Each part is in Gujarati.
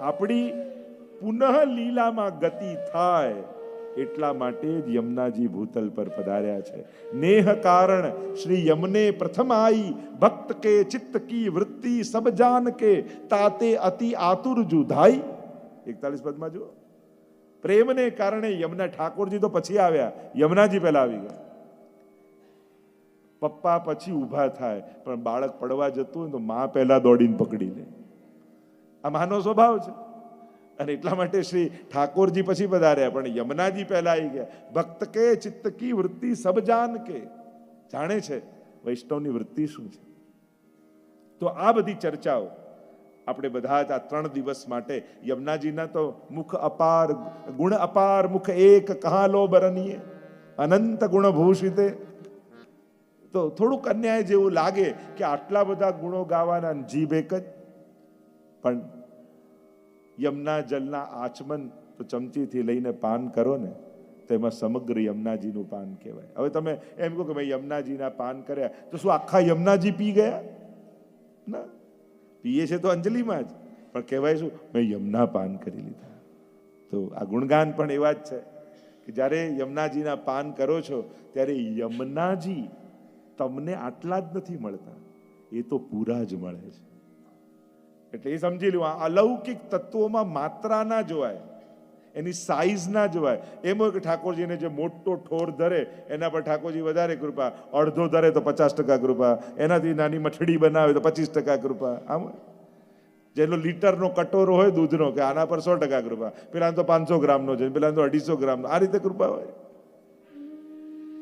આપણી પુનઃ લીલામાં ગતિ થાય એટલા માટે જ યમુનાજી ભૂતલ પર પધાર્યા છે. નેહ કારણ શ્રી યમને પ્રથમ આઈ, ભક્ત કે ચિત્ત કી વૃત્તિ સબ જાન કે, તાતે અતિ આતુર જુધાઈ. એકતાલીસ પદમાં જુઓ. પ્રેમને કારણે યમુના ઠાકોરજી તો પછી આવ્યા. યમુનાજી પહેલા આવી ગયા. પપ્પા પછી ઊભા થાય. પણ બાળક પડવા જતું હોય તો મા પહેલા દોડીને પકડી લે. આ માનો સ્વભાવ છે. અને એટલા માટે શ્રી ઠાકોરજી પછી પધાર્યા, પણ યમુનાજી પહેલા આવી ગયા. ભક્ત કે, ચિત્ત કી વૃત્તિ સબ જાન કે? જાણે છે વૈષ્ણવની વૃત્તિ શું છે? તો આ બધી ચર્ચાઓ આપણે બધા જ આ ત્રણ દિવસ માટે યમુનાજીના તો મુખ અપાર, ગુણ અપાર, મુખ એક કહા લો બરનીએ. અનંત ગુણ ભૂષિતે તો થોડુંક અન્યાય જેવું લાગે કે આટલા બધા ગુણો ગાવાના જીભ એક જ. પણ યમુના જલના આચમન તો ચમચીથી લઈને પાન કરો ને, તો એમાં સમગ્ર યમુનાજીનું પાન કહેવાય. હવે તમે એમ કહો કે ભાઈ યમુનાજીના પાન કર્યા, તો શું આખા યમુનાજી પી ગયા? ના. પીએ છે તો અંજલિમાં જ. પણ કહેવાય શું? મેં યમુના પાન કરી લીધા. તો આ ગુણગાન પણ એવા જ છે કે જ્યારે યમુનાજીના પાન કરો છો, ત્યારે યમુનાજી તમને આટલા જ નથી મળતા. એ તો પૂરા જ મળે છે. એટલે એ સમજી લો અલૌકિક તત્વોમાં માત્રા ના જોવાય, એની સાઈઝ ના જોવાય. એમ હોય કે ઠાકોરજીને જે મોટો ઠોર ધરે, એના પર ઠાકોરજી વધારે કૃપા. અડધો ધરે તો પચાસ ટકા કૃપા. એનાથી નાની મઠડી બનાવે તો પચીસ ટકા કૃપા. આમ. જેનો લીટરનો કટોરો હોય દૂધનો કે આના પર સો ટકા કૃપા. પેલા તો પાંચસો ગ્રામનો છે પેલા તો અઢીસો ગ્રામનો. આ રીતે કૃપા હોય.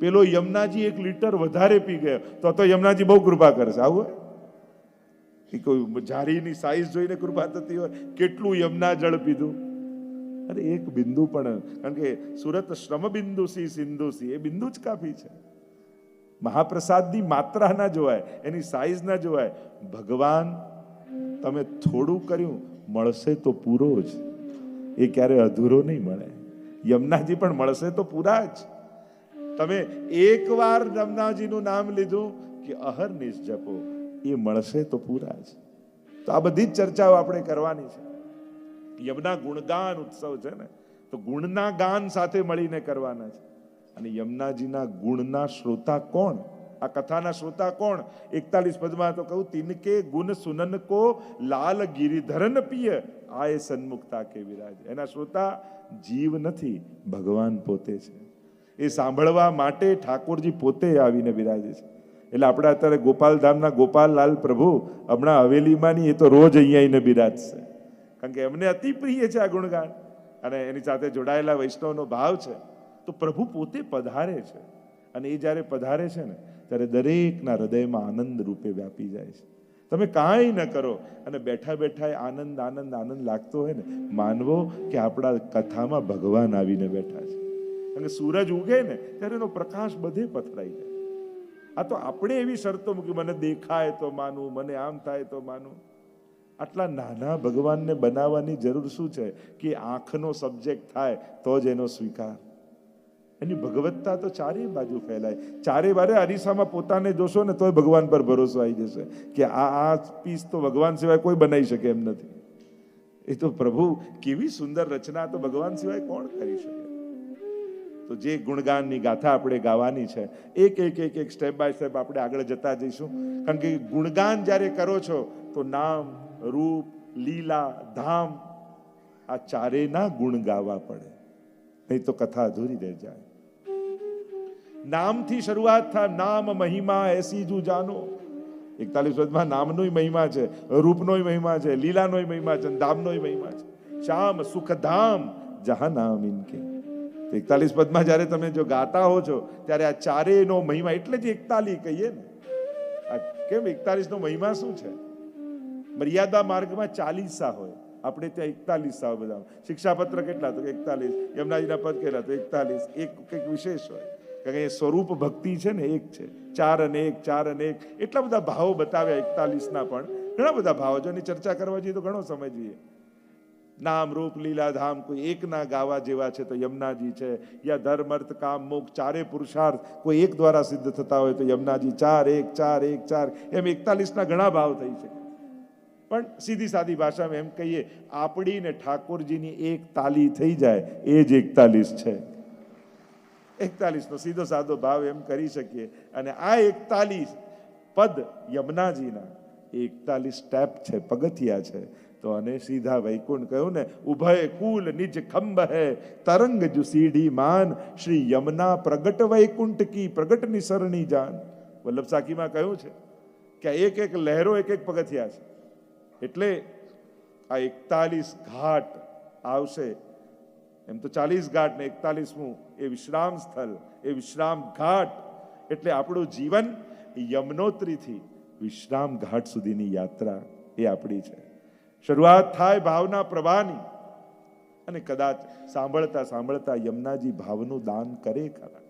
પેલો યમુનાજી એક લીટર વધારે પી ગયો, તો તો યમુનાજી બહુ કૃપા કરશે. આવું હોય? કે કોઈ જારીની સાઈઝ જોઈને કૃપા થતી હોય, કેટલું યમના જળ પીધું? અરે એક બિંદુ પણ, કારણ કે સુરત શ્રમ બિંદુ સી સિંધુ સી, એ બિંદુ જ કાફી છે. મહાપ્રસાદની માત્રા ના જોવાય, એની સાઈઝ ના જોવાય. ભગવાન, તમે થોડું કર્યું, મળશે તો પૂરો જ. એ ક્યારે અધૂરો નહીં મળે. યમુનાજી પણ મળશે તો પૂરા જ. તમે એકવાર યમુનાજીનું નામ લીધું કે અહર્નિશ જપો એ મળશે તો પૂરા છે તો આ બધી જ ચર્ચાઓ આપણે કરવાની છે. યમના ગુણગાન ઉત્સવ છે ને, તો ગુણના ગાન સાથે મળીને કરવાના છે. અને યમુનાજીના ગુણના શ્રોતા કોણ? આ કથાના શ્રોતા કોણ? એકતાલીસ પદમાં તો કહું, તિનકે ગુણ સુનન કો લાલ ગિરિધરન પિય. એ સન્મુખતા કે વિરાજ. એના શ્રોતા જીવ નથી, ભગવાન પોતે છે. એ સાંભળવા માટે ઠાકોરજી પોતે આવીને બિરાજે છે. એટલે આપણે અત્યારે ગોપાલધામના ગોપાલલાલ પ્રભુ હમણાં હવેલીમાંની એ તો રોજ અહીંયા આવીને બિરાજશે. કારણ કે એમને અતિ પ્રિય છે આ ગુણગાન. અને એની સાથે જોડાયેલા વૈષ્ણવનો ભાવ છે. તો પ્રભુ પોતે પધારે છે. અને એ જ્યારે પધારે છે ને, ત્યારે દરેકના હૃદયમાં આનંદ રૂપે વ્યાપી જાય છે. તમે કાંઈ ન કરો. અને બેઠા બેઠા આનંદ આનંદ આનંદ લાગતો હોય ને, માનવો કે આપણા કથામાં ભગવાન આવીને બેઠા છે. અને સૂરજ ઉગે ને, ત્યારે એનો પ્રકાશ બધે પથરાઈ જાય. આ તો આપણે એવી શરતો મૂકી, મને દેખાય તો માનું, મને આમ થાય તો માનું. આટલા નાના ભગવાનને બનાવવાની જરૂર શું છે? કે આંખનો સબ્જેક્ટ થાય તો જ એનો સ્વીકાર. એની ભગવત્તા તો ચારે બાજુ ફેલાય. ચારે બારે અરીસામાં પોતાને જોશો ને તોય ભગવાન પર ભરોસો આવી જશે કે આ આ પીસ તો ભગવાન સિવાય કોઈ બનાવી શકે એમ નથી. એ તો પ્રભુ કેવી સુંદર રચના તો ભગવાન સિવાય કોણ કરી શકે? તો જે ગુણગાનની ગાથા આપણે ગાવાની છે, એક એક એક એક સ્ટેપ બાય સ્ટેપ આપણે આગળ જતા જઈશું. કારણ કે ગુણગાન જ્યારે કરો છો, તો નામ, રૂપ, લીલા, ધામ, આ ચારેના ગુણ ગાવા પડે. નહીં તો કથા અધૂરી રહી જાય. નામથી શરૂઆત થા નામ, મહિમા એસી જુ જાનો. એકતાલીસ વર્ષમાં નામનોય મહિમા છે, રૂપનોય મહિમા છે, લીલાનોય મહિમા છે ધામનોય મહિમા છે. શ્યામ સુખ ધામ જહા નામ ઇનકે એકતાલીસ પદમાં જ્યારે તમે જો ગાતા હો છો, ત્યારે આ ચારેયનો મહિમા એટલે જ એકતાલી કહીએ ને. કેમ એકતાલીસનો મહિમા શું છે? મર્યાદા માર્ગમાં ચાલીસા હોય. આપણે ત્યાં એકતાલીસા હોય બધા શિક્ષાપત્ર કેટલા? તો એકતાલીસ. યમુનાજીના પદ કેટલા? તો એકતાલીસ. એક કંઈક વિશેષ હોય. કારણ કે એ સ્વરૂપ ભક્તિ છે ને, એક છે. ચાર અને એક, ચાર અને એક. એટલા બધા ભાવો બતાવ્યા એકતાલીસના પણ. ઘણા બધા ભાવો જો એની ચર્ચા કરવા જઈએ તો ઘણો સમય જોઈએ. નામ રૂપ લીલા ધામ કોઈ એકના ગાવા જેવા છે તો યમુનાજી છે. યા ધર્મ અર્થ કામ, મોક્ષ, ચારે પુરુષાર્થ કોઈ એક દ્વારા સિદ્ધ થતા હોય તો યમુનાજી ચાર, એક ચાર એક, ચાર એમ એકતાલીસના ઘણા ભાવ થઈ શકે પણ સીધી સાદી ભાષામાં એમ કહીએ આપણી ને ઠાકોરજીની એક તાલી થઈ જાય, એ જ એકતાલીસ છે. એકતાલીસનો સીધો સાદો ભાવ એમ કરી શકીએ. અને આ એકતાલીસ પદ યમુનાજીના એકતાલીસ સ્ટેપ છે, પગથિયા છે. તો અને સીધા વૈકુંઠ કહ્યું ને, ઉભય કુલ નિજ ખંભ હે, તરંગ જુ સીઢી માન, શ્રી યમના પ્રગટ વૈકુંઠ કી પ્રગટની સરણી જાન. વલ્લભ સાકીમાં કહ્યું છે કે એક એક લહેરો, એક એક પગથિયા છે. એટલે આ એકતાલીસ ઘાટ આવશે. એમ તો ચાલીસ ઘાટ ને એકતાલીસમું, એ વિશ્રામ સ્થળ, એ વિશ્રામ ઘાટ. એટલે આપણું જીવન યમનોત્રીથી વિશ્રામ ઘાટ સુધીની યાત્રા એ આપણી છે. શરૂઆત થાય ભાવના પ્રવાહની. અને કદાચ સાંભળતા સાંભળતા યમુનાજી ભાવનું દાન કરે ખરા.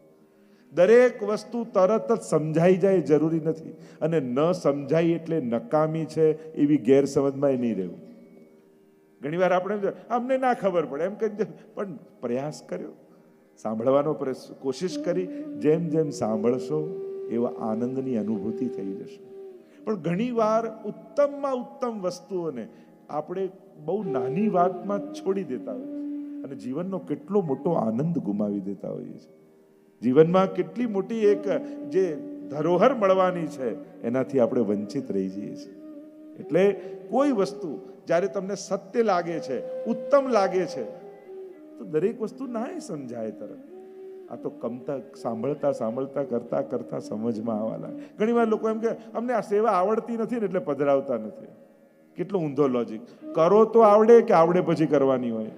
દરેક વસ્તુ તરત જ સમજાઈ જાય, જરૂરી નથી. અને ન સમજાય એટલે નકામી છે એવી ગેરસમજમાં નહીં રહેવું. ઘણીવાર આપણે અમને ના ખબર પડે. એમ કહી પણ પ્રયાસ કર્યો. સાંભળવાનો કોશિશ કરી. જેમ જેમ સાંભળશો, એવા આનંદની અનુભૂતિ થઈ જશે. પણ ઘણીવાર ઉત્તમમાં ઉત્તમ વસ્તુઓને આપણે બહુ નાની વાતમાં છોડી દેતા હોઈએ અને જીવનનો કેટલો મોટો આનંદ ગુમાવી દેતા હોઈએ છીએ. જીવનમાં કેટલી મોટી એક, જે ધરોહર મળવાની છે, એનાથી આપણે વંચિત રહી જઈએ છીએ. એટલે કોઈ વસ્તુ જ્યારે તમને સત્ય લાગે છે, ઉત્તમ લાગે છે, તો દરેક વસ્તુ નાય સમજાય તરત. આ તો કમતા, સાંભળતા સાંભળતા, કરતા કરતા સમજમાં આવવા લાગે ઘણી વાર લોકો એમ કે, અમને આ સેવા આવડતી નથી ને એટલે પધરાવતા નથી. કેટલો ઊંધો લોજિક કરો તો આવડે કે આવડે પછી કરવાની હોય?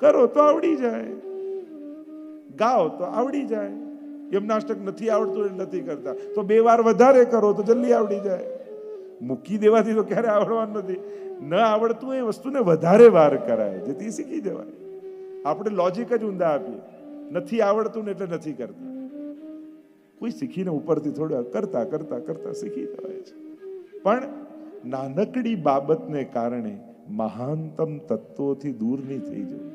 કરો તો આવડી જાય. ગાઓ તો આવડી જાય. યમનાષ્ટક નથી આવડતું નથી કરતા. તો બે વાર વધારે કરો તો જલ્દી આવડી જાય. મૂકી દેવાથી તો ક્યારે આવડવાનું નથી. ન આવડતું એ વસ્તુને વધારે વાર કરાય, જેથી શીખી જવાય. આપણે લોજિક જ ઊંધા આપીએ. નથી આવડતું ને એટલે નથી કરતા. કોઈ શીખીને ઉપરથી થોડા કરતા કરતા કરતા શીખી જવાય છે. પણ નાનકડી બાબતને કારણે મહાનતમ તત્વોથી દૂર નહીં થઈ જવું.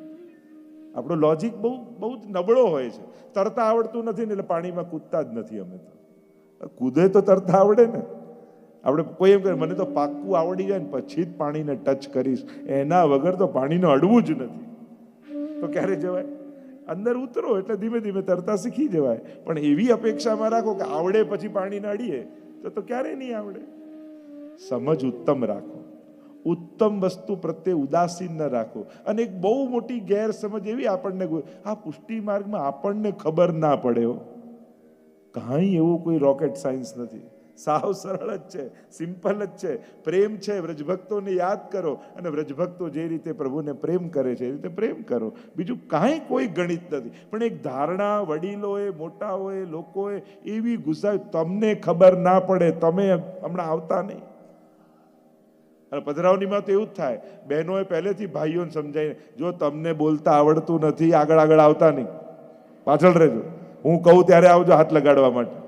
આપણો લોજિક બહુ બહુ જ નબળો હોય છે. તરતા આવડતું નથી ને એટલે પાણીમાં કૂદતા જ નથી અમે તો. કૂદે તો તરતા આવડે ને. આપણે કોઈ એમ કહે, મને તો પાક્કું આવડી જાય ને, પછી જ પાણીને ટચ કરીશ. એના વગર તો પાણીને અડવું જ નથી. તો ક્યારે જવાય? અંદર ઉતરો એટલે ધીમે ધીમે તરતા શીખી જવાય. પણ એવી અપેક્ષામાં રાખો કે આવડે પછી પાણીને અડીએ, તો તો ક્યારેય નહીં આવડે. સમજ ઉત્તમ રાખો. ઉત્તમ વસ્તુ પ્રત્યે ઉદાસીન ન રાખો. અને એક બહુ મોટી ગેરસમજ એવી આપણને આ પુષ્ટિ માર્ગમાં આપણને ખબર ના પડે કાંઈ એવું કોઈ રોકેટ સાયન્સ નથી. સાવ સરળ જ છે સિમ્પલ જ છે. પ્રેમ છે, વ્રજભક્તોને યાદ કરો અને વ્રજભક્તો જે રીતે પ્રભુને પ્રેમ કરે છે, એ રીતે પ્રેમ કરો. બીજું કાંઈ કોઈ ગણિત નથી. પણ એક ધારણા વડીલોએ મોટાઓએ લોકોએ એવી ગુસાવી તમને ખબર ના પડે. તમે હમણાં આવતા નહીં. અને પધરાવણીમાં તો એવું જ થાય. બહેનોએ પહેલેથી ભાઈઓને સમજાવીને, જો તમને બોલતા આવડતું નથી, આગળ આગળ આવતા નહીં. પાછળ રહેજો. હું કહું ત્યારે આવજો હાથ લગાડવા માટે.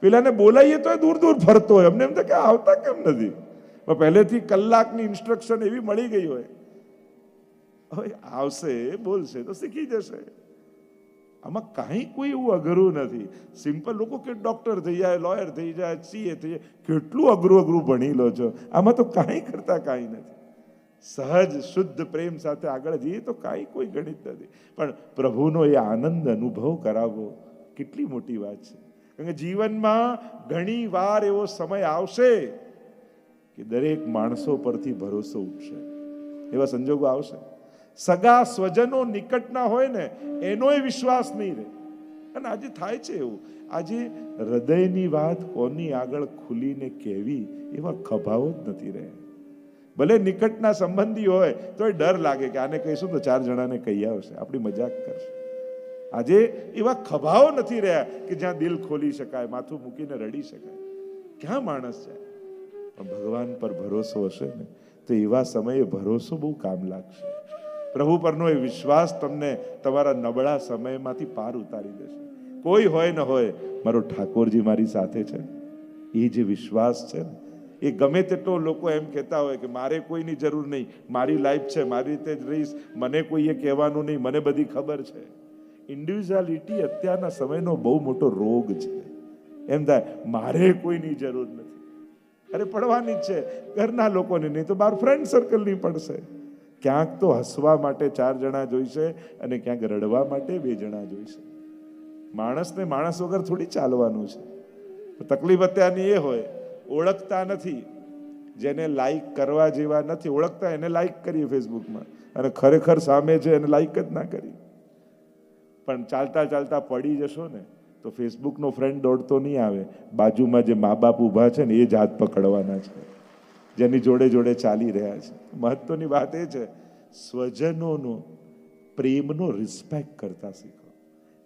પેલાને બોલાવીએ તો દૂર દૂર ફરતો હોય. અમને એમ તો કે આવતા કેમ નથી? પણ પહેલેથી કલાકની ઇન્સ્ટ્રક્શન એવી મળી ગઈ હોય. હવે આવશે, બોલશે, તો શીખી જશે. આમાં કાંઈ કોઈ એવું અઘરું નથી. સિમ્પલ લોકો કે ડૉક્ટર થઈ જાય લોયર થઈ જાય સીએ થઈ જાય, કેટલું અઘરું અઘરું ભણી લો છો. આમાં તો કાંઈ કરતા કાંઈ નથી. સહજ, શુદ્ધ પ્રેમ સાથે આગળ જઈએ તો કાંઈ કોઈ ગણિત નથી. પણ પ્રભુનો એ આનંદ અનુભવ કરાવવો કેટલી મોટી વાત છે. કારણ કે જીવનમાં ઘણી વાર એવો સમય આવશે કે દરેક માણસો પરથી ભરોસો ઉઠશે એવા સંજોગો આવશે? સગા સ્વજનો નિકટના હોય ને, એનોય વિશ્વાસ નહીં રહે. અને આજે થાય છે એવું. આજે હૃદયની વાત કોની આગળ ખુલીને કહેવી એવા ખભાઓ જ નથી રહ્યા ભલે નિકટના સંબંધી હોય તો એ ડર લાગે કે આને કહીશું તો ચાર જણાને કહી આવશે. આપણી મજાક કરશે. આજે એવા ખભાઓ નથી રહ્યા કે જ્યાં દિલ ખોલી શકાય, માથું મૂકીને રડી શકાય. ક્યાં માણસ છે પણ ભગવાન પર ભરોસો હશે ને, તો એવા સમયે ભરોસો બહુ કામ લાગશે. પ્રભુ પરનો એ વિશ્વાસ તમને તમારા નબળા સમયમાંથી પાર ઉતારી દેશે. કોઈ હોય ન હોય, મારો ઠાકોરજી મારી સાથે છે. એ જે વિશ્વાસ છે ને, એ ગમે તેટલો લોકો એમ કહેતા હોય કે મારે કોઈની જરૂર નહીં, મારી લાઈફ છે, મારી રીતે જ રહીશ, મને કોઈએ કહેવાનું નહીં, મને બધી ખબર છે. ઇન્ડિવિજ્યુઆલિટી અત્યારના સમયનો બહુ મોટો રોગ છે. એમ થાય, મારે કોઈની જરૂર નથી. અરે, પડવાની જ છે. ઘરના લોકોની નહીં તો બાર ફ્રેન્ડ સર્કલની પડશે. ક્યાંક તો હસવા માટે ચાર જણા જોઈશે અને ક્યાંક રડવા માટે બે જણા જોઈશે. માણસને માણસ વગર થોડી ચાલવાનું છે. તકલીફ અત્યારની એ હોય, ઓળખતા નથી, જેને લાઈક કરવા જેવા નથી, ઓળખતા એને લાઈક કરીએ ફેસબુકમાં અને ખરેખર સામે છે એને લાઈક જ ના કરી પણ ચાલતા ચાલતા પડી જશો ને, તો ફેસબુકનો ફ્રેન્ડ દોડતો નહીં આવે. બાજુમાં જે મા બાપ ઊભા છે ને, એ જ હાથ પકડવાના છે. જેની જોડે જોડે ચાલી રહ્યા છે. મહત્વની વાત એ છે, સ્વજનોનો પ્રેમનો રિસ્પેક્ટ કરતા શીખો.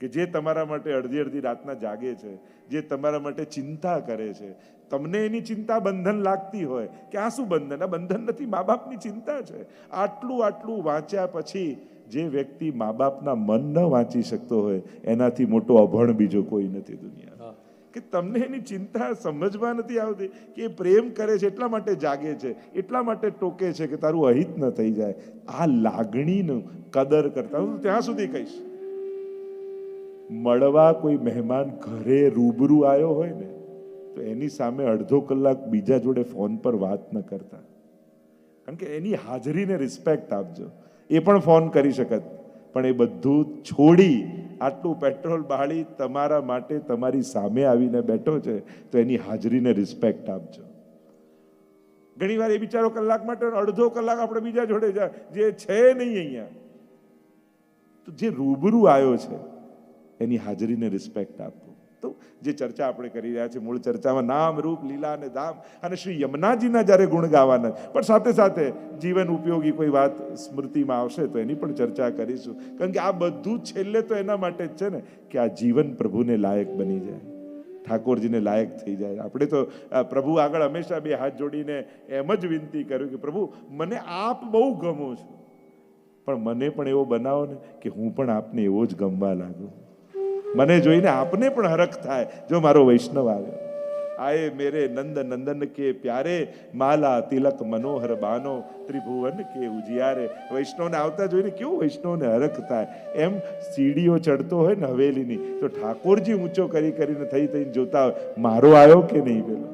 કે જે તમારા માટે અડધી અડધી રાતના જાગે છે, જે તમારા માટે ચિંતા કરે છે, તમને એની ચિંતા બંધન લાગતી હોય, કે આ શું બંધન? આ બંધન નથી મા બાપની ચિંતા છે. આટલું આટલું વાંચ્યા પછી જે વ્યક્તિ મા બાપના મન ન વાંચી શકતો હોય, એનાથી મોટો અભણ બીજો કોઈ નથી દુનિયા કે તમને એની ચિંતા સમજવા નથી આવતી કે એ પ્રેમ કરે છે, એટલા માટે જાગે છે, એટલા માટે ટોકે છે કે તારું અહિત ન થઈ જાય. આ લાગણીનું કદર કરતા હું ત્યાં સુધી કહીશ. મળવા કોઈ મહેમાન ઘરે રૂબરૂ આવ્યો હોય ને, તો એની સામે અડધો કલાક બીજા જોડે ફોન પર વાત ન કરતા. કારણ કે એની હાજરીને રિસ્પેક્ટ આપજો. એ પણ ફોન કરી શકત, પણ એ બધું છોડી આટલું પેટ્રોલ બાળી તમારા માટે તમારી સામે આવીને બેઠો છે, તો એની હાજરીને રિસ્પેક્ટ આપજો. ઘણી વાર એ બિચારો કલાક માટે અડધો કલાક આપણે બીજા જોડે જાય, જે છે નહીં અહીંયા. તો જે રૂબરૂ આવ્યો છે, એની હાજરીને રિસ્પેક્ટ આપવું જે ચર્ચા આપણે કરી રહ્યા છીએ, મૂળ ચર્ચામાં નામ, રૂપ, લીલા અને ધામ. અને શ્રી યમુનાજીના જ્યારે ગુણ ગાવાના, પણ સાથે સાથે જીવન ઉપયોગી કોઈ વાત સ્મૃતિમાં આવશે તો એની પણ ચર્ચા કરીશું. કારણ કે આ બધું છેલ્લે તો એના માટે જ છે ને, કે આ જીવન પ્રભુને લાયક બની જાય. ઠાકોરજીને લાયક થઈ જાય. આપણે તો પ્રભુ આગળ હંમેશા બે હાથ જોડીને એમ જ વિનંતી કર્યું કે પ્રભુ, મને આપ બહુ ગમો છો. પણ મને પણ એવો બનાવો ને કે હું પણ આપને એવો જ ગમવા લાગુ. મને જોઈને આપને પણ હરખ થાય જો મારો વૈષ્ણવ આવ્યો આયે મેરે નંદ નંદન કે પ્યારે, માલા તિલક મનોહર બાનો, ત્રિભુવન કે ઉજિયારે. વૈષ્ણવને આવતા જોઈને કેવું વૈષ્ણવને હરખ થાય? એમ સીડીઓ ચડતો હોય ને હવેલીની, તો ઠાકોરજી ઊંચો કરી કરીને થઈ થઈને જોતા હોય, મારો આવ્યો કે નહીં પેલો?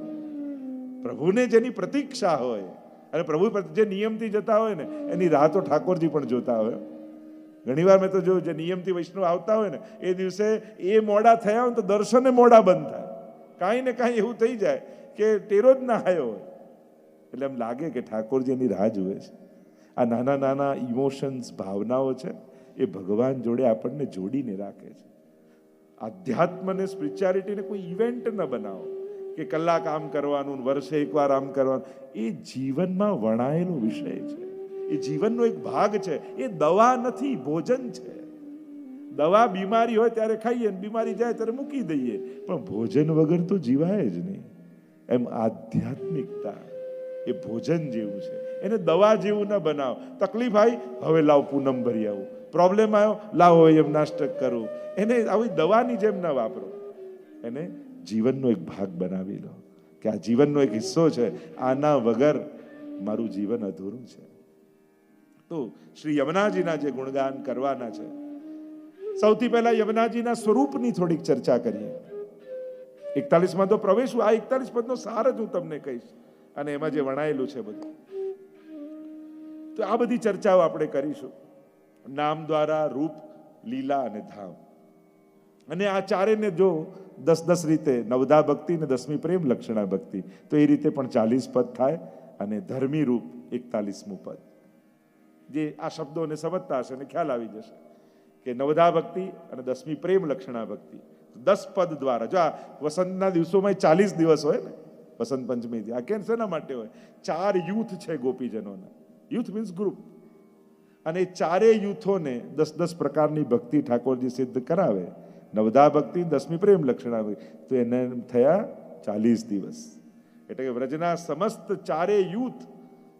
પ્રભુને જેની પ્રતીક્ષા હોય, અને પ્રભુ જે નિયમથી જતા હોય ને, એની રાહ તો ઠાકોરજી પણ જોતા હોય. ઘણીવાર મેં તો જોયું જે નિયમથી વૈષ્ણવ આવતા હોય ને, એ દિવસે એ મોડા થયા હોય તો દર્શને મોડા બંધ થાય. કાંઈ ને કાંઈ એવું થઈ જાય કે ટેરો જ ના આવ્યો હોય. એટલે એમ લાગે કે ઠાકોરજી એની રાહ જુએ છે. આ નાના નાના ઇમોશન્સ ભાવનાઓ છે, એ ભગવાન જોડે આપણને જોડીને રાખે છે. આધ્યાત્મને સ્પિરિચ્યુઆલિટીને કોઈ ઇવેન્ટ ન બનાવો કે કલાક આમ કરવાનું વર્ષે એકવાર આમ કરવાનું. એ જીવનમાં વણાયેલો વિષય છે. એ જીવનનો એક ભાગ છે. એ દવા નથી, ભોજન છે. દવા બીમારી હોય ત્યારે ખાઈએ ને બીમારી જાય ત્યારે મૂકી દઈએ. પણ ભોજન વગર તો જીવાય જ નહીં. એમ આધ્યાત્મિકતા એ ભોજન જેવું છે. એને દવા જેવું ન બનાવો. તકલીફ આવી, હવે લાવ પૂનમ ભરી આવું. પ્રોબ્લેમ આવ્યો, લાવો એમ નાસ્ટક કરું. એને આવી દવાની જેમ ન વાપરો. એને જીવનનો એક ભાગ બનાવી લો. કે આ જીવનનો એક હિસ્સો છે. આના વગર મારું જીવન અધૂરું છે. તો શ્રી યમુનાજીના જે ગુણગાન કરવાના છે. સૌથી પહેલા યમુનાજીના સ્વરૂપની થોડીક ચર્ચા કરીએ. એકતાલીસમાં તો પ્રવેશ આ એકતાલીસ પદનો સાર જ હું તમને કહીશ. અને એમાં જે વણાયેલું છે બધું. તો આ બધી ચર્ચાઓ આપણે કરીશું. નામ દ્વારા રૂપ, લીલા અને ધામ. અને આ ચારેને જો દસ દસ રીતે નવધા ભક્તિ ને દસમી પ્રેમ લક્ષણા ભક્તિ, તો એ રીતે પણ ચાલીસ પદ થાય અને ધર્મી રૂપ એકતાલીસમું પદ. જે આ શબ્દોને સમજતા હશે અને ખ્યાલ આવી જશે કે નવધા ભક્તિ અને દસમી પ્રેમ લક્ષણા ભક્તિ. દસ પદ દ્વારા જો આ વસંતના દિવસોમાં ચાલીસ દિવસ હોય ને, વસંત પંચમીથી, આ કેમ શેના માટે હોય? ચાર યુથ છે ગોપીજનોના. Youth means group. અને એ ચારેય યુથોને દસ દસ પ્રકારની ભક્તિ ઠાકોરજી સિદ્ધ કરાવે. નવધા ભક્તિ, દસમી પ્રેમ લક્ષણા ભક્તિ. તો એને થયા ચાલીસ દિવસ. એટલે કે વ્રજના સમસ્ત ચારે યુથ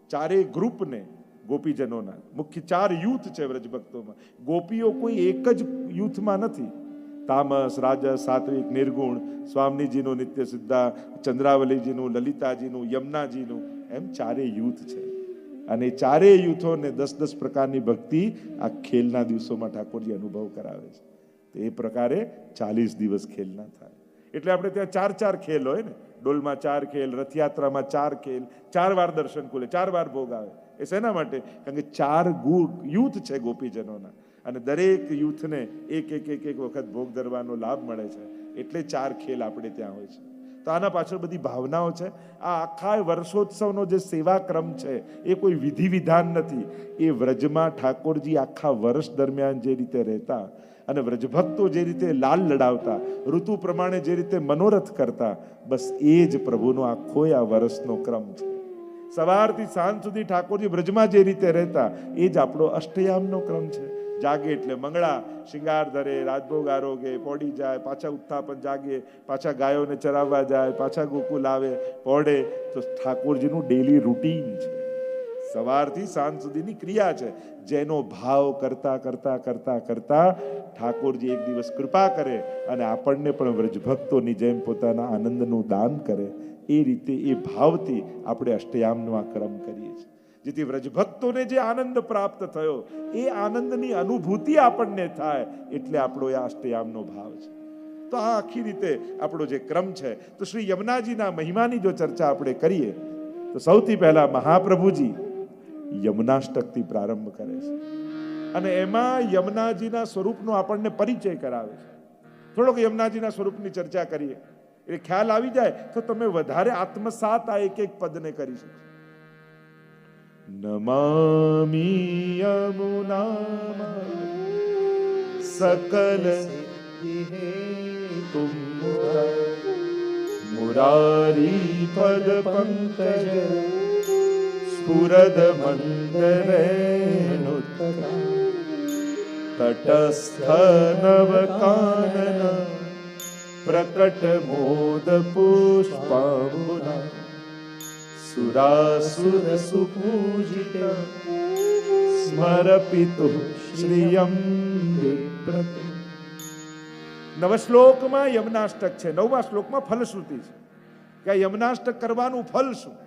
ચારે ગ્રુપને ગોપીજનોના. મુખ્ય ચાર યુથ છે વ્રજભક્તોમાં ગોપીઓ કોઈ એક જ યુથમાં નથી. તામસ, રાજસ, સાત્વિક, નિર્ગુણ, સ્વામીજીનું નિત્ય સિદ્ધા, ચંદ્રાવલીજીનું, લલિતાજીનું, યમુનાજીનું, એમ ચારેય યુથ છે. અને ચારે યુથોને દસ દસ પ્રકારની ભક્તિ આ ખેલના દિવસોમાં ઠાકોરજી અનુભવ કરાવે છે. તો એ પ્રકારે ચાલીસ દિવસ ખેલના થાય. એટલે આપણે ત્યાં ચાર ચાર ખેલ હોય ને ડોલમાં ચાર ખેલ, રથયાત્રામાં ચાર ખેલ, ચાર વાર દર્શન ખુલે, ચાર વાર ભોગ આવે. એ શેના માટે? કારણ કે ચાર યુથ છે ગોપીજનોના. અને દરેક યુથને એક એક એક એક વખત ભોગ ધરવાનો લાભ મળે છે. એટલે ચાર ખેલ આપણે ત્યાં હોય છે. તો આના પાછળ બધી ભાવનાઓ છે. આ આખા વર્ષોત્સવનો જે સેવા ક્રમ છે, એ કોઈ વિધિ વિધાન નથી. એ વ્રજમાં ઠાકોરજી આખા વર્ષ દરમિયાન જે રીતે રહેતા અને વ્રજભક્તો જે રીતે લાલ લડાવતા, ઋતુ પ્રમાણે જે રીતે મનોરથ કરતા, બસ એ જ પ્રભુનો આખો આ વર્ષનો ક્રમ છે. સવારથી સાંજ સુધી ઠાકોરજી વ્રજમાં જે રીતે રહેતા, એ જ આપણો અષ્ટયામનો ક્રમ છે. જાગે એટલે મંગળા, શિંગાર ધરે, રાજભોગ આરોગે, પોડી જાય, પાછા ઉત્થાપન જાગે, પાછા ગાયોને ચરાવવા જાય, પાછા ગોકુલ આવે, પોડે, તો ઠાકોરજીનું ડેલી રૂટીન છે. સવારથી સાંજ સુધીની ક્રિયા છે, જેનો ભાવ કરતા કરતા કરતા કરતા ઠાકોરજી એક દિવસ કૃપા કરે અને આપણને પણ વ્રજભક્તોની જેમ પોતાના આનંદનું દાન કરે. એ રીતે એ ભાવથી આપણે અષ્ટયામનો આ ક્રમ કરીએ છીએ. જેથી વ્રજભક્તોને જે આનંદ પ્રાપ્ત થયો, એ આનંદની અનુભૂતિ આપણને થાય એટલે આપણો એ અષ્ટયામનો ભાવ છે. તો આ આખી રીતે આપણો જે ક્રમ છે, તો શ્રી યમુનાજીના મહિમાની જો ચર્ચા આપણે કરીએ, તો સૌથી પહેલા મહાપ્રભુજી યમુનાષ્ટકથી પ્રારંભ કરે છે. અને એમાં યમુનાજીના સ્વરૂપનો આપણને પરિચય કરાવે છે. થોડોક યમુનાજીના સ્વરૂપની ચર્ચા કરીએ. એટલે ખ્યાલ આવી જાય તો તમે વધારે આત્મસાત આ એક એક પદને કરી શકો નમામી યમુના સકલ મુરારી પદ પંકજ મોદ પુષ્પાંબુના સુરાસુર સુપૂજિત સ્મરપિતુ શ્રિયમ નવ શ્લોકમાં યમનાષ્ટક છે, નવમા શ્લોકમાં ફલશ્રુતિ છે. કે યમનાષ્ટક કરવાનું ફલ શું?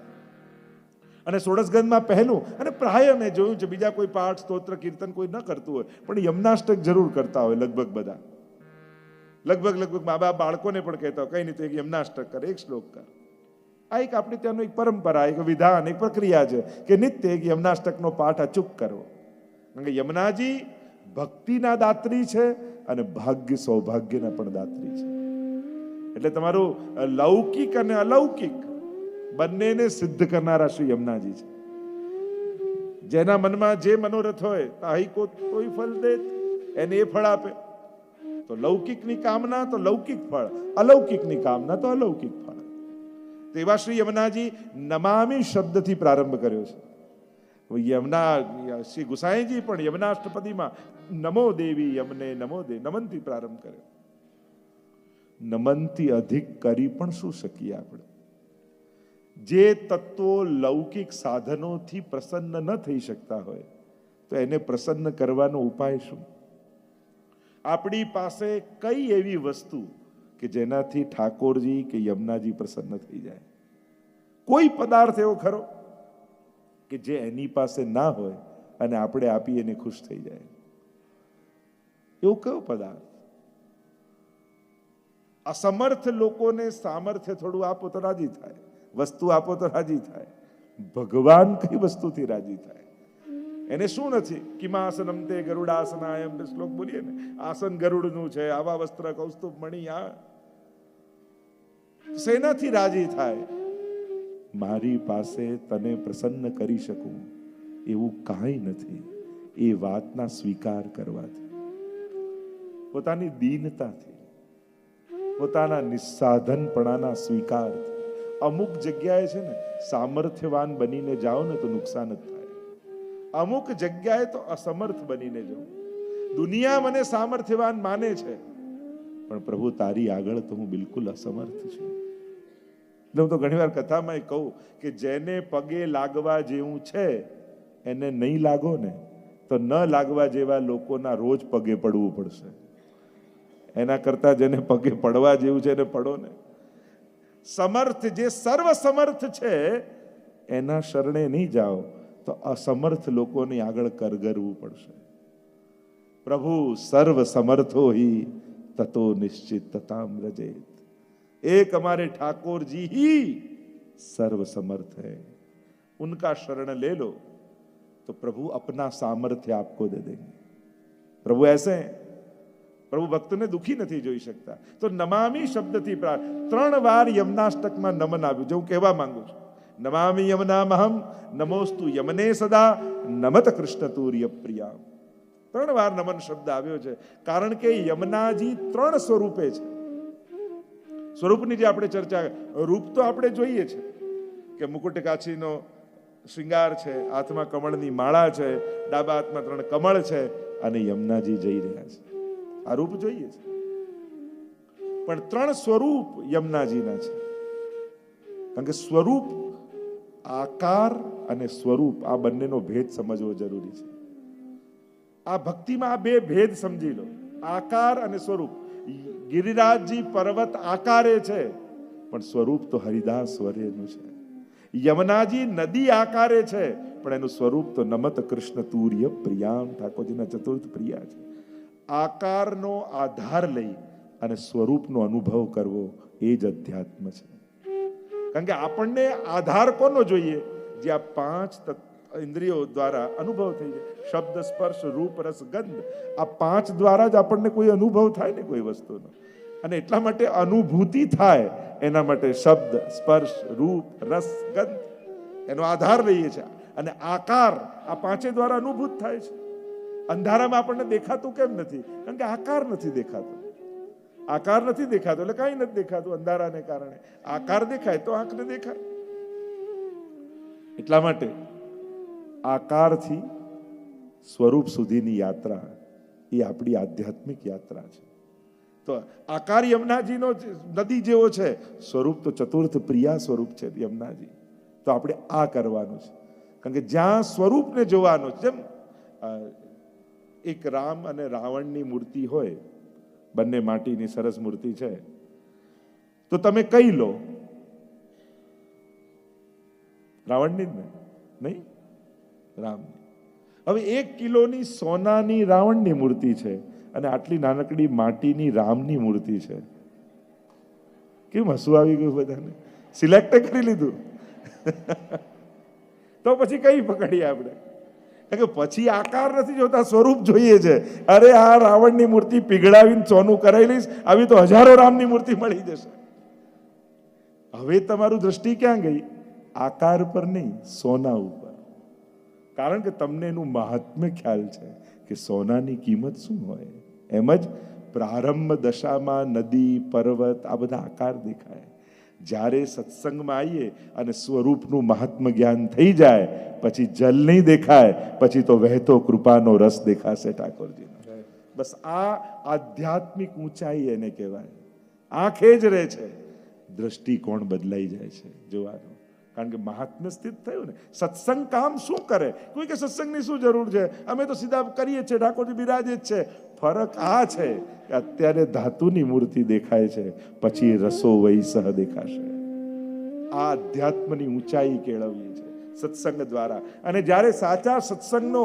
અને સોળસગંધમાં પહેલું. અને પ્રાય મેં જોયું છે, બીજા કોઈ પાઠ, સ્તોત્ર, કીર્તન કોઈ ન કરતું હોય, પણ યમનાષ્ટક જરૂર કરતા હોય લગભગ બધા. લગભગ લગભગ મા બાપ બાળકોને પણ કહેતા હોય, કઈ નહીં, તો એક યમનાષ્ટક કરે, એક શ્લોક કર. આ એક આપણી ત્યાંનું એક પરંપરા, એક વિધાન, એક પ્રક્રિયા છે કે નિત્ય એક યમનાષ્ટકનો પાઠ અચૂક કરવો. કારણ કે યમુનાજી ભક્તિના દાત્રી છે અને ભાગ્ય સૌભાગ્યના પણ દાત્રી છે. એટલે તમારું લૌકિક અને અલૌકિક બંનેને સિદ્ધ કરનારા શ્રી યમુનાજી છે. જેના મનમાં જે મનોરથ હોય, તાહી કો કોઈ ફળ દે એને એ ફળ આપે. તો લૌકિકની કામના તો લૌકિક ફળ. અલૌકિકની કામના તો અલૌકિક ફળ. તો એવા શ્રી યમુનાજી નમામી શબ્દથી પ્રારંભ કર્યો છે. યમુના શ્રી ગુસાઈજી પણ યમુનાષ્ટપદીમાં નમો દેવી યમને નમો દે નમનથી પ્રારંભ કર્યો. નમનથી અધિક કરી પણ શું શકીએ આપણે? જે તત્વો લૌકિક સાધનોથી પ્રસન્ન ન થઈ શકતા હોય, તો એને પ્રસન્ન કરવાનો ઉપાય શું? આપણી પાસે કઈ એવી વસ્તુ કે જેનાથી ઠાકોરજી કે યમુનાજી પ્રસન્ન થઈ જાય? કોઈ પદાર્થ એવો ખરો કે જે એની પાસે ના હોય અને આપણે આપી એને ખુશ થઈ જાય? એવો કયો પદાર્થ? અસમર્થ લોકોને સામર્થ્ય થોડું આપો તો રાજી થાય. વસ્તુ આપો તો રાજી થાય. ભગવાન કઈ વસ્તુથી રાજી થાય? એને શું નથી? કિમાસનમ તે એમ શ્લોક બોલીએ ને, આસન ગરુડનું છે, આવા વસ્ત્ર કૌસ્તુભ મણી આ શેનાથી રાજી થાય. મારી પાસે તને પ્રસન્ન કરી શકું. એવું કાંઈ નથી. એ વાતના સ્વીકાર કરવાથી. પોતાની દીનતાથી, પોતાના નિસ્સાધનપણાના સ્વીકારથી. અમુક જગ્યાએ છે ને સામર્થ્યવાન બનીને જાઓ ને તો નુકસાન જ થાય. અમુક જગ્યાએ તો અસમર્થ બનીને જાઉં દુનિયા મને સામર્થ્યવાન માને છે, પણ પ્રભુ તારી આગળ તો હું બિલકુલ અસમર્થ છું. એટલે હું તો ઘણીવાર કથામાં કહું કે જેને પગે લાગવા જેવું છે, એને નહીં લાગો ને તો ન લાગવા જેવા લોકોના રોજ પગે પડવું પડશે. એના કરતા જેને પગે પડવા જેવું છે એને પડો ને. સમર્થ જે સર્વ સમર્થ છે એના શરણે નહીં જાઓ તો અસમર્થ લોકોની આગળ કરગરવું પડશે પ્રભુ સર્વ સમર્થો હિ તતો નિશ્ચિત તતામ રજેત एक हमारे ठाकुर जी ही सर्व समर्थ है उनका शरण ले लो तो प्रभु अपना सामर्थ्य आपको दे देंगे પ્રભુ એસે हैं પ્રભુ ભક્તને દુખી નથી જોઈ શકતા. તો નમામી શબ્દથી ત્રણ વાર યમનાષ્ટકમાં નમન આવ્યું. જે હું કહેવા માંગુ છું, નમામી યમનામહમ, નમોસ્તુ યમને સદા, નમત કૃષ્ણ તુર્ય પ્રિયા ત્રણ વાર નમન શબ્દ આવ્યો છે. કારણ કે યમનાજી ત્રણ સ્વરૂપે છે. સ્વરૂપની જે આપણે ચર્ચા, રૂપ તો આપણે જોઈએ છે કે મુકુટ કાછીનો શૃંગાર છે હાથમાં કમળની માળા છે, ડાબા હાથમાં ત્રણ કમળ છે અને યમનાજી જઈ રહ્યા છે. આ રૂપ જોઈએ છે. પણ ત્રણ સ્વરૂપ યમુનાજીના છે. કારણ કે સ્વરૂપ આકાર અને સ્વરૂપ આ બંનેનો ભેદ સમજવો જરૂરી છે. આ ભક્તિમાં આ બે ભેદ સમજી લો. આકાર અને સ્વરૂપ. ગિરિરાજજી પર્વત આકારે છે, પણ સ્વરૂપ તો હરિદાસ સ્વરેનું છે. યમુનાજી નદી આકારે છે, પણ એનું સ્વરૂપ તો નમત કૃષ્ણ તુર્ય પ્રિયામ ઠાકોરજીના ચતુર્થ પ્રિયા છે. આકારનો આધાર લઈ અને સ્વરૂપનો અનુભવ કરવો એ જ અધ્યાત્મ છે. કારણ કે આપણને આધાર કોનો જોઈએ? જે આ પાંચ ઇન્દ્રિયો દ્વારા અનુભવ થઈ જાય. શબ્દ, સ્પર્શ, રૂપ, રસ, ગંધ. આ પાંચ દ્વારા જ આપણને કોઈ અનુભવ થાય ને કોઈ વસ્તુનો. અને એટલા માટે અનુભૂતિ થાય, એના માટે શબ્દ, સ્પર્શ, રૂપ, રસ, ગંધ, એનો આધાર લઈએ છીએ. અને આકાર આ પાંચે દ્વારા અનુભૂત થાય છે. અંધારામાં આપણને દેખાતું કેમ નથી? કારણ કે આકાર નથી દેખાતો. આકાર નથી દેખાતો, એટલે કાંઈ નથી દેખાતું અંધારાને કારણે. આકાર દેખાય તો આંખને દેખાય. એટલા માટે આકારથી સ્વરૂપ સુધીની યાત્રા એ આપણી આધ્યાત્મિક યાત્રા છે. તો આકાર યમુનાજીનો નદી જેવો છે. સ્વરૂપ તો ચતુર્થ પ્રિયા સ્વરૂપ છે યમુનાજી. તો આપણે આ કરવાનું છે. કારણ કે જ્યાં સ્વરૂપને જોવાનું છે, જેમ એક રામ અને રાવણની મૂર્તિ હોય, બંને માટીની સરસ મૂર્તિ છે. તો તમે કઈ લો? રાવણની જ ને? નહીં? રામની. હવે એક કિલોની સોનાની રાવણની મૂર્તિ છે અને આટલી નાનકડી માટીની રામની મૂર્તિ છે. કેમ હસવું આવી ગયું બધાને? સિલેક્ટ કરી લીધું. તો પછી કઈ પકડીએ આપણે? કે પછી આકાર નથી જોતા, સ્વરૂપ જોઈએ છે. અરે આ રાવણની મૂર્તિ પીગળાવીને સોનું કરાવી લઈશ, આવી તો હજારો રામની મૂર્તિ મળી જશે. હવે તમારું દ્રષ્ટિ ક્યાં ગઈ? આકાર પર નહીં, સોના ઉપર. કારણ કે તમને એનું મહાત્મ્ય ખ્યાલ છે કે સોનાની કિંમત શું હોય. એમ જ પ્રારંભ દશામાં નદી, પર્વત, આ બધા આકાર દેખાય. જ્યારે સત્સંગમાં આવીએ અને સ્વરૂપનું મહાત્મ જ્ઞાન થઈ જાય, પછી જલ નહીં દેખાય, પછી તો વહેતો કૃપાનો રસ દેખાશે ઠાકોરજીનો. બસ આ આધ્યાત્મિક ઊંચાઈ એને કહેવાય. આંખે જ રહે છે. દ્રષ્ટિકોણ બદલાઈ જાય છે જોવાનું. કારણ કે મહાત્મ્ય સ્થિત થયું ને. સત્સંગ કામ શું કરે? કોઈ કે સત્સંગની શું જરૂર છે? અમે તો સીધા કરીએ છીએ. ઠાકોરજી બિરાજે જ છે. ફરક આ છે કે અત્યારે ધાતુની મૂર્તિ દેખાય છે, પછી રસો વૈસહ દેખાશે. આ અધ્યાત્મની ઊંચાઈ કેળવવી છે સત્સંગ દ્વારા. અને જ્યારે સાચા સત્સંગનો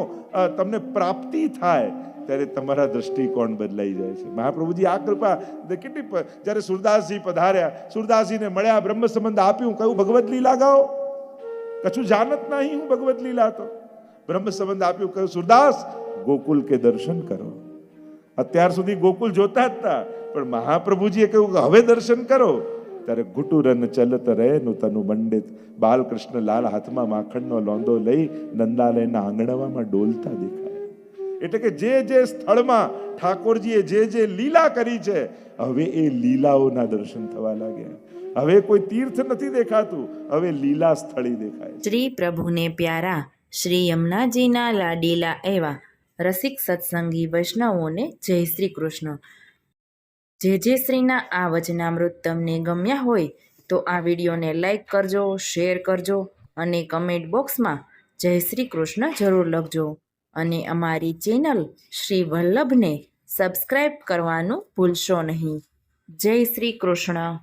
તમને પ્રાપ્તિ થાય, ત્યારે તમારા દ્રષ્ટિકોણ બદલાઈ જાય છે. મહાપ્રભુજી, આ કૃપા કેટલી જ્યારે સુરદાસજી પધાર્યા, સુરદાસજીને મળ્યા બ્રહ્મ સંબંધ આપ્યું, કહ્યું ભગવત લીલા ગાઓ. કશું જાનત નહીં હું ભગવત લીલા તો. બ્રહ્મ સંબંધ આપ્યું, કહ્યું, સુરદાસ, ગોકુલ કે દર્શન કરો. અત્યાર સુધી ગોકુલ જોતા જ હતા પણ મહાપ્રભુજીએ કહ્યું કે હવે દર્શન કરો. ત્યારે ઘુટુરન ચલત રહે નું તનુ મંડિત. બાલકૃષ્ણ લાલ હાથમાં માખણનો લોંદો લઈ નંદાલયના આંગણામાં ડોલતા દેખાય. એટલે કે જે જે સ્થળમાં ઠાકોરજીએ જે જે લીલા કરી છે, હવે એ લીલાઓના દર્શન થવા લાગ્યા. હવે કોઈ તીર્થ નથી દેખાતું. હવે લીલા સ્થળી દેખાય શ્રી પ્રભુને પ્યારા, શ્રી યમુનાજીના લાડીલા એવા રસિક સત્સંગી વૈષ્ણવોને જય શ્રી કૃષ્ણ. જે જે શ્રીના આ વચનામૃત તમને ગમ્યા હોય તો આ વિડીયોને લાઈક કરજો, શેર કરજો અને કમેન્ટ બોક્સમાં જય શ્રી કૃષ્ણ જરૂર લખજો. અને અમારી ચેનલ શ્રી વલ્લભને સબસ્ક્રાઈબ કરવાનું ભૂલશો નહીં. જય શ્રી કૃષ્ણ.